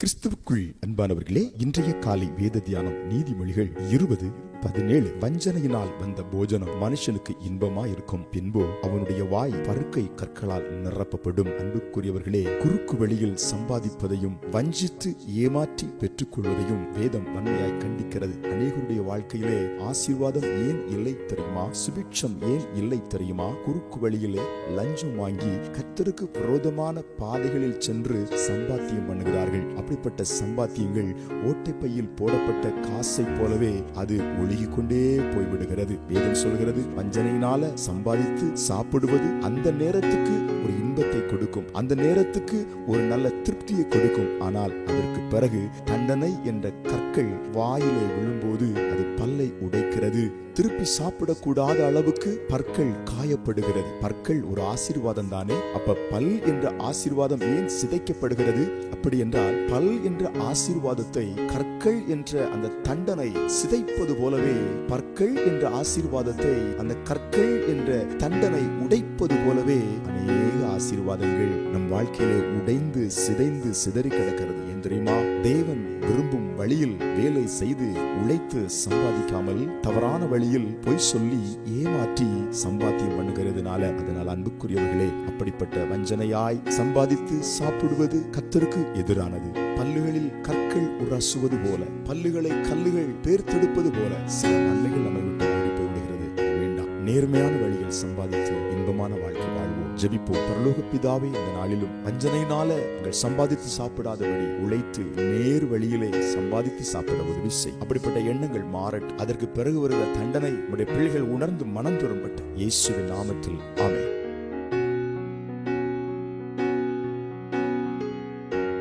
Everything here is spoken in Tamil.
கிறிஸ்துவுக்குள் அன்பானவர்களே இன்றைய காலை வேத தியானம் நீதிமொழிகள் இருபது பதினேழு. வஞ்சனையினால் வந்த போஜனம் மனுஷனுக்கு இன்பமா இருக்கும் பின்போ அவனுடைய வாய் பருக்கை கற்களால் நிரப்பப்படும். அன்புக்குரியவர்களே குறுக்கு வழியில் சம்பாதிப்பதையும் வஞ்சித்து ஏமாற்றி பெற்றுக்கொள்வதையும் வேதம் வன்மையாய் கண்டிக்கிறது. அநேகருடைய வாழ்க்கையிலே ஆசீர்வாதம் ஏன் இல்லை தெரியுமா? சுபிட்சம் ஏன் இல்லை தெரியுமா? குறுக்கு வழியிலே லஞ்சம் வாங்கி கத்தருக்கு விரோதமான பாதைகளில் சென்று சம்பாத்தியம் பண்ணுகிறார்கள். அப்படிப்பட்ட சம்பாத்தியங்கள் ஓட்டைப்பையில் போடப்பட்ட காசை போலவே அது ஒழுகி கொண்டே போய்விடுகிறது. வேதம் சொல்கிறது வஞ்சனையினால சம்பாதித்து சாப்பிடுவது அந்த நேரத்துக்கு ஒரு கொடுக்கும். அந்த நேரத்துக்கு ஒரு நல்ல திருப்தியை கொடுக்கும். ஆனால் அதற்கு பிறகு தண்டனை என்ற கற்கள் வாயிலே விழும்போது அது பல்லை உடைக்கிறது. திருப்பி சாப்பிடக்கூடாத அளவுக்கு பற்கள் காயப்படுகிறது. பற்கள் ஒரு ஆசீர்வாதம் தானே? அப்ப பல் என்ற ஆசீர்வாதம் ஏன் சிதைக்கப்படுகிறது? அப்படி என்றால் பல் என்ற ஆசீர்வாதத்தை கற்கள் என்ற அந்த தண்டனை சிதைப்பது போலவே பற்கள் என்ற ஆசீர்வாதத்தை அந்த கற்கள் என்ற தண்டனை உடைப்பது போலவே அநேக ஆசீர்வாதங்கள் நம் வாழ்க்கையிலே உடைந்து சிதைந்து சிதறி கிடக்கிறது. ஏன் தெரியுமா? தேவன் விரும்பும் வழியில் வேலை செய்து உழைத்து சம்பாதிக்காமல் தவறான வழியில் பொய் சொல்லி ஏமாற்றி சம்பாத்தியம் பண்ணுகிறதுனால அதனால் அன்புக்குரியவர்களே அப்படிப்பட்ட வஞ்சனையாய் சம்பாதித்து சாப்பிடுவது கத்தருக்கு எதிரானது. பல்லுகளில் கற்கள் உரசுவது போல பல்லுகளை கல்லுகள் பேர்த்தெடுப்பது போல சில நன்மைகள் நம்மை விட்டு ஓடி போய்விடுகிறது. வேண்டாம். நேர்மையான வழியில் சம்பாதித்து இன்பமான வாழ்க்கை வாழ்வோம். ஜெபிப்போம். பரலோக பிதாவே இந்த நாளிலும் வஞ்சனையினால உங்கள் சம்பாதித்து சாப்பிடாதபடி உழைத்து நேர் வழியிலே சம்பாதித்து சாப்பிட உதவி செய். அப்படிப்பட்ட எண்ணங்கள் மாறட் அதற்கு பிறகு வருகிற தண்டனை உடைய பிள்ளைகள் உணர்ந்து மனம் பெறும்பட்டு இயேசுவின் நாமத்தில். ஆமே